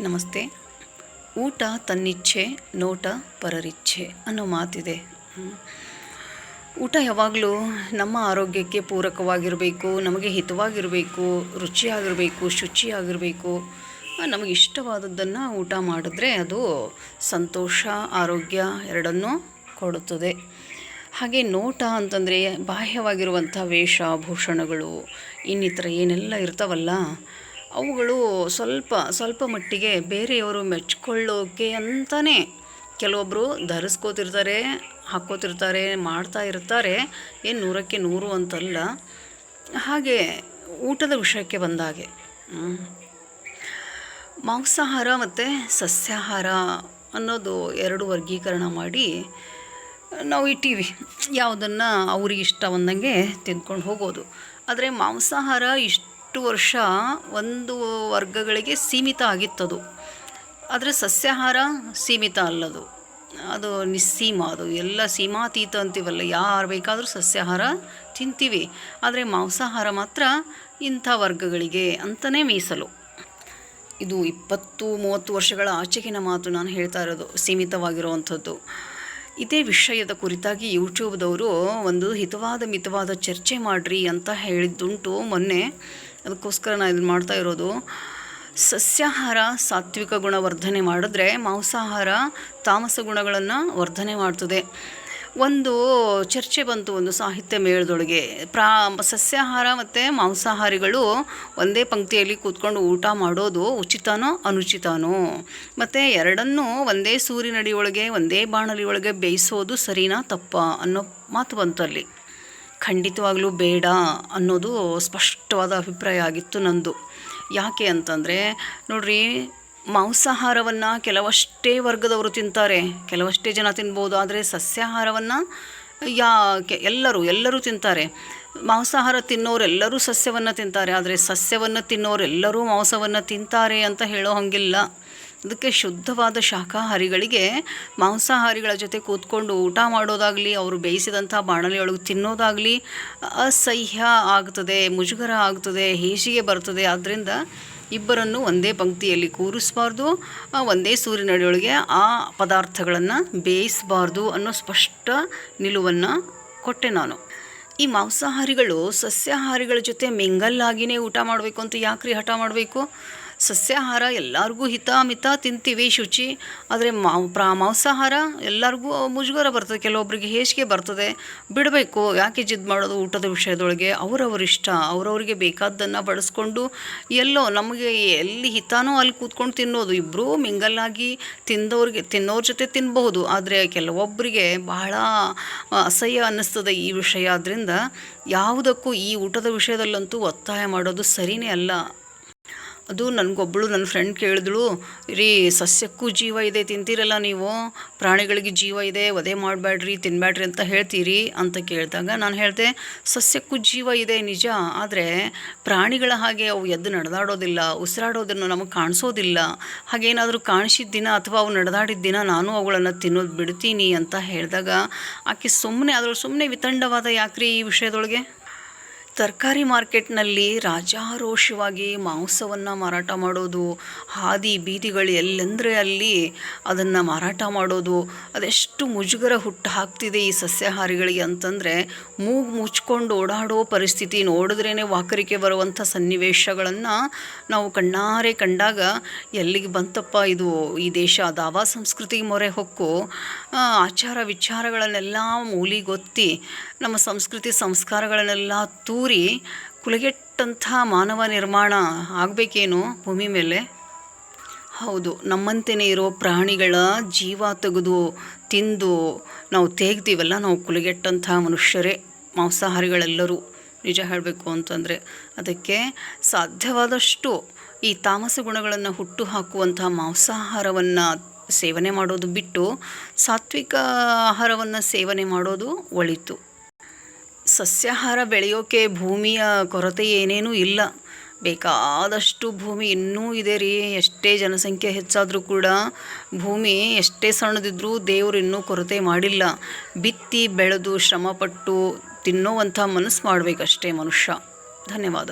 ನಮಸ್ತೆ. ಊಟ ತನ್ನಿಚ್ಛೆ, ನೋಟ ಪರರಿಚ್ಛೆ ಅನ್ನೋ ಮಾತಿದೆ. ಊಟ ಯಾವಾಗಲೂ ನಮ್ಮ ಆರೋಗ್ಯಕ್ಕೆ ಪೂರಕವಾಗಿರಬೇಕು, ನಮಗೆ ಹಿತವಾಗಿರಬೇಕು, ರುಚಿಯಾಗಿರಬೇಕು, ಶುಚಿಯಾಗಿರಬೇಕು. ನಮಗೆ ಇಷ್ಟವಾದದ್ದನ್ನು ಊಟ ಮಾಡಿದ್ರೆ ಅದು ಸಂತೋಷ, ಆರೋಗ್ಯ ಎರಡನ್ನೂ ಕೊಡುತ್ತದೆ. ಹಾಗೆ ನೋಟ ಅಂತಂದರೆ ಬಾಹ್ಯವಾಗಿರುವಂಥ ವೇಷಭೂಷಣಗಳು ಇನ್ನಿತರ ಏನೆಲ್ಲ ಇರ್ತಾವಲ್ಲ ಅವುಗಳು ಸ್ವಲ್ಪ ಸ್ವಲ್ಪ ಮಟ್ಟಿಗೆ ಬೇರೆಯವರು ಮೆಚ್ಕೊಳ್ಳೋಕೆ ಅಂತಲೇ ಕೆಲವೊಬ್ಬರು ಧರಿಸ್ಕೋತಿರ್ತಾರೆ, ಹಾಕ್ಕೋತಿರ್ತಾರೆ, ಮಾಡ್ತಾ ಇರ್ತಾರೆ. ಏನು ನೂರಕ್ಕೆ ನೂರು ಅಂತಲ್ಲ. ಹಾಗೆ ಊಟದ ವಿಷಯಕ್ಕೆ ಬಂದಾಗೆ. ಮಾಂಸಾಹಾರ ಮತ್ತು ಸಸ್ಯಾಹಾರ ಅನ್ನೋದು ಎರಡು ವರ್ಗೀಕರಣ ಮಾಡಿ ನಾವು ಇಟ್ಟೀವಿ ಯಾವುದನ್ನು ಅವ್ರಿಗೆ ಇಷ್ಟ ಬಂದಂಗೆ ತಿಂದ್ಕೊಂಡು ಹೋಗೋದು. ಆದರೆ ಮಾಂಸಾಹಾರ ಇಷ್ಟು ವರ್ಷ ಒಂದು ವರ್ಗಗಳಿಗೆ ಸೀಮಿತ ಆಗಿತ್ತದು. ಆದರೆ ಸಸ್ಯಾಹಾರ ಸೀಮಿತ ಅಲ್ಲದು. ಅದು ನಿಸ್ಸೀಮ ಅದು. ಎಲ್ಲ ಸೀಮಾತೀತ ಅಂತೀವಲ್ಲ, ಯಾರು ಬೇಕಾದರೂ ಸಸ್ಯಾಹಾರ ತಿಂತೀವಿ. ಆದರೆ ಮಾಂಸಾಹಾರ ಮಾತ್ರ ಇಂಥ ವರ್ಗಗಳಿಗೆ ಅಂತಲೇ ಮೀಸಲು. ಇದು ಇಪ್ಪತ್ತು, ಮೂವತ್ತು ವರ್ಷಗಳ ಆಚೆಗಿನ ಮಾತು ನಾನು ಹೇಳ್ತಾ ಇರೋದು, ಸೀಮಿತವಾಗಿರುವಂಥದ್ದು. ಇದೇ ವಿಷಯದ ಕುರಿತಾಗಿ ಯೂಟ್ಯೂಬ್ದವರು ಒಂದು ಹಿತವಾದ ಮಿತವಾದ ಚರ್ಚೆ ಮಾಡಿರಿ ಅಂತ ಹೇಳಿದ್ದುಂಟು ಮೊನ್ನೆ. ಅದಕ್ಕೋಸ್ಕರ ನಾನು ಇದನ್ನು ಮಾಡ್ತಾ ಇರೋದು. ಸಸ್ಯಾಹಾರ ಸಾತ್ವಿಕ ಗುಣ ವರ್ಧನೆ ಮಾಡಿದ್ರೆ ಮಾಂಸಾಹಾರ ತಾಮಸ ಗುಣಗಳನ್ನು ವರ್ಧನೆ ಮಾಡ್ತದೆ. ಒಂದು ಚರ್ಚೆ ಬಂತು ಒಂದು ಸಾಹಿತ್ಯ ಮೇಳದೊಳಗೆ. ಪ್ರಾ, ಸಸ್ಯಾಹಾರ ಮತ್ತು ಮಾಂಸಾಹಾರಿಗಳು ಒಂದೇ ಪಂಕ್ತಿಯಲ್ಲಿ ಕೂತ್ಕೊಂಡು ಊಟ ಮಾಡೋದು ಉಚಿತನೋ ಅನುಚಿತನೋ? ಮತ್ತು ಎರಡನ್ನೂ ಒಂದೇ ಸೂರಿನಡಿಯೊಳಗೆ ಒಂದೇ ಬಾಣಲಿಯೊಳಗೆ ಬೇಯಿಸೋದು ಸರಿನಾ ತಪ್ಪ ಅನ್ನೋ ಮಾತು ಬಂತು ಅಲ್ಲಿ. ಖಂಡಿತವಾಗ್ಲೂ ಬೇಡ ಅನ್ನೋದು ಸ್ಪಷ್ಟವಾದ ಅಭಿಪ್ರಾಯ ಆಗಿತ್ತು ನಂದು. ಯಾಕೆ ಅಂತಂದರೆ, ನೋಡ್ರಿ, ಮಾಂಸಾಹಾರವನ್ನು ಕೆಲವಷ್ಟೇ ವರ್ಗದವರು ತಿಂತಾರೆ. ಕೆಲವಷ್ಟೇ ಜನ ತಿನ್ಬೋದು, ಆದರೆ ಸಸ್ಯಾಹಾರವನ್ನು ಯಾ, ಕೆ- ಎಲ್ಲರೂ ಎಲ್ಲರೂ ತಿಂತಾರೆ. ಮಾಂಸಾಹಾರ ತಿನ್ನೋರೆಲ್ಲರೂ ಸಸ್ಯವನ್ನು ತಿಂತಾರೆ, ಆದರೆ ಸಸ್ಯವನ್ನು ತಿನ್ನೋರೆಲ್ಲರೂ ಮಾಂಸವನ್ನು ತಿಂತಾರೆ ಅಂತ ಹೇಳೋ ಹಾಗಿಲ್ಲ. ಅದಕ್ಕೆ ಶುದ್ಧವಾದ ಶಾಖಾಹಾರಿಗಳಿಗೆ ಮಾಂಸಾಹಾರಿಗಳ ಜೊತೆ ಕೂತ್ಕೊಂಡು ಊಟ ಮಾಡೋದಾಗಲಿ, ಅವರು ಬೇಯಿಸಿದಂಥ ಬಾಣಲೆಯೊಳಗೆ ತಿನ್ನೋದಾಗಲಿ ಅಸಹ್ಯ ಆಗ್ತದೆ, ಮುಜುಗರ ಆಗ್ತದೆ, ಹೇಸಿಗೆ ಬರ್ತದೆ. ಆದ್ದರಿಂದ ಇಬ್ಬರನ್ನು ಒಂದೇ ಪಂಕ್ತಿಯಲ್ಲಿ ಕೂರಿಸಬಾರ್ದು ಒಂದೇ ಸೂರ್ಯನಡಿಯೊಳಗೆ ಆ ಪದಾರ್ಥಗಳನ್ನು ಬೇಯಿಸಬಾರ್ದು ಅನ್ನೋ ಸ್ಪಷ್ಟ ನಿಲುವನ್ನು ಕೊಟ್ಟೆ ನಾನು. ಈ ಮಾಂಸಾಹಾರಿಗಳು ಸಸ್ಯಾಹಾರಿಗಳ ಜೊತೆ ಮಿಂಗಲ್ಲಾಗಿಯೇ ಊಟ ಮಾಡಬೇಕು ಅಂತ ಯಾಕ್ರಿ ಹಠ ಮಾಡಬೇಕು? ಸಸ್ಯಾಹಾರ ಎಲ್ಲರಿಗೂ ಹಿತ, ಮಿತ ತಿಂತೀವಿ ಶುಚಿ. ಆದರೆ ಮಾವು ಪ್ರಾ, ಮಾಂಸಾಹಾರ ಎಲ್ಲರಿಗೂ ಮುಜುಗರ ಬರ್ತದೆ. ಕೆಲವೊಬ್ಬರಿಗೆ ಹೇಸಿಗೆ ಬರ್ತದೆ. ಬಿಡಬೇಕು. ಯಾಕೆ ಜಿದ್ದು ಮಾಡೋದು ಊಟದ ವಿಷಯದೊಳಗೆ? ಅವರವ್ರ ಇಷ್ಟ. ಅವರವ್ರಿಗೆ ಬೇಕಾದ್ದನ್ನು ಬಡಿಸ್ಕೊಂಡು ಎಲ್ಲೋ ನಮಗೆ ಎಲ್ಲಿ ಹಿತಾನೋ ಅಲ್ಲಿ ಕೂತ್ಕೊಂಡು ತಿನ್ನೋದು. ಇಬ್ಬರೂ ಮಿಂಗಲ್ಲಾಗಿ ತಿಂದವ್ರಿಗೆ, ತಿನ್ನೋರ ಜೊತೆ ತಿನ್ನಬಹುದು ಆದರೆ ಕೆಲವೊಬ್ಬರಿಗೆ ಬಹಳ ಅಸಹ್ಯ ಅನ್ನಿಸ್ತದೆ ಈ ವಿಷಯ. ಆದ್ದರಿಂದ ಯಾವುದಕ್ಕೂ ಈ ಊಟದ ವಿಷಯದಲ್ಲಂತೂ ಒತ್ತಾಯ ಮಾಡೋದು ಸರಿಯೇ ಅಲ್ಲ. ಅದು ನನಗೊಬ್ಬಳು ನನ್ನ ಫ್ರೆಂಡ್ ಕೇಳಿದಳು ರೀ ಸಸ್ಯಕ್ಕೂ ಜೀವ ಇದೆ, ತಿಂತೀರಲ್ಲ ನೀವು? ಪ್ರಾಣಿಗಳಿಗೆ ಜೀವ ಇದೆ ಒದೆ ಮಾಡಬೇಡ್ರಿ ತಿನ್ನಬೇಡ್ರಿ ಅಂತ ಹೇಳ್ತೀರಿ ಅಂತ ಕೇಳಿದಾಗ ನಾನು ಹೇಳಿದೆ, ಸಸ್ಯಕ್ಕೂ ಜೀವ ಇದೆ ನಿಜ, ಆದರೆ ಪ್ರಾಣಿಗಳ ಹಾಗೆ ಅವು ಎದ್ದು ನಡೆದಾಡೋದಿಲ್ಲ, ಉಸಿರಾಡೋದನ್ನು ನಮಗೆ ಕಾಣಿಸೋದಿಲ್ಲ. ಹಾಗೇನಾದರೂ ಕಾಣಿಸಿದ ದಿನ ಅಥವಾ ಅವು ನಡೆದಾಡಿದ ದಿನ ನಾನು ಅವುಗಳನ್ನು ತಿನ್ನೋದು ಬಿಡ್ತೀನಿ ಅಂತ ಹೇಳಿದಾಗ, ಆಕೆ ಸುಮ್ಮನೆ ಅದ್ರೊಳಗೆ ಸುಮ್ಮನೆ ವಿತಂಡವಾದ ಯಾಕ್ರಿ ಈ ವಿಷಯದೊಳಗೆ? ತರಕಾರಿ ಮಾರ್ಕೆಟ್ನಲ್ಲಿ ರಾಜಾರೋಷವಾಗಿ ಮಾಂಸವನ್ನು ಮಾರಾಟ ಮಾಡೋದು, ಹಾದಿ ಬೀದಿಗಳು ಎಲ್ಲೆಂದರೆ ಅಲ್ಲಿ ಅದನ್ನು ಮಾರಾಟ ಮಾಡೋದು, ಅದೆಷ್ಟು ಮುಜುಗರ ಹುಟ್ಟು ಹಾಕ್ತಿದೆ ಈ ಸಸ್ಯಾಹಾರಿಗಳಿಗೆ ಅಂತಂದರೆ ಮೂಗು ಮುಚ್ಕೊಂಡು ಓಡಾಡೋ ಪರಿಸ್ಥಿತಿ ನೋಡಿದ್ರೇ ವಾಕರಿಕೆ ಬರುವಂಥ ಸನ್ನಿವೇಶಗಳನ್ನು ನಾವು ಕಣ್ಣಾರೆ ಕಂಡಾಗ ಎಲ್ಲಿಗೆ ಬಂತಪ್ಪ ಇದು ಈ ದೇಶ, ದಾವಾ ಸಂಸ್ಕೃತಿ ಮೊರೆ ಹೊಕ್ಕು ಆಚಾರ ವಿಚಾರಗಳನ್ನೆಲ್ಲ ಮೂಲಿಗೊತ್ತಿ ನಮ್ಮ ಸಂಸ್ಕೃತಿ ಸಂಸ್ಕಾರಗಳನ್ನೆಲ್ಲ ತೂರಿ ಕುಲಗೆಟ್ಟಂಥ ಮಾನವ ನಿರ್ಮಾಣ ಆಗಬೇಕೇನು ಭೂಮಿ ಮೇಲೆ? ಹೌದು ನಮ್ಮಂತೆಯೇ ಇರೋ ಪ್ರಾಣಿಗಳ ಜೀವ ತೆಗೆದು, ತಿಂದು ನಾವು ತೇಗ್ತೀವಲ್ಲ ನಾವು ಕುಲಗೆಟ್ಟಂಥ ಮನುಷ್ಯರೇ, ಮಾಂಸಾಹಾರಿಗಳೆಲ್ಲರೂ. ನಿಜ ಹೇಳಬೇಕು ಅಂತಂದರೆ ಅದಕ್ಕೆ ಸಾಧ್ಯವಾದಷ್ಟು ಈ ತಾಮಸ ಗುಣಗಳನ್ನು ಹುಟ್ಟು ಹಾಕುವಂಥ ಮಾಂಸಾಹಾರವನ್ನು ಸೇವನೆ ಮಾಡೋದು ಬಿಟ್ಟು ಸಾತ್ವಿಕ ಆಹಾರವನ್ನು ಸೇವನೆ ಮಾಡೋದು ಒಳಿತು. ಸಸ್ಯಾಹಾರ ಬೆಳೆಯೋಕೆ ಭೂಮಿಯ ಕೊರತೆ ಏನೇನೂ ಇಲ್ಲ. ಬೇಕಾದಷ್ಟು ಭೂಮಿ ಇನ್ನೂ ಇದೆ ರೀ. ಎಷ್ಟೇ ಜನಸಂಖ್ಯೆ ಹೆಚ್ಚಾದರೂ ಕೂಡ ಭೂಮಿ ಎಷ್ಟೇ ಸಣ್ಣದಿದ್ದರೂ ದೇವರು ಇನ್ನೂ ಕೊರತೆ ಮಾಡಿಲ್ಲ. ಬಿತ್ತಿ, ಬೆಳೆದು, ಶ್ರಮಪಟ್ಟು ತಿನ್ನೋವಂಥ ಮನಸ್ಸು ಮಾಡಬೇಕಷ್ಟೇ ಮನುಷ್ಯ. ಧನ್ಯವಾದ.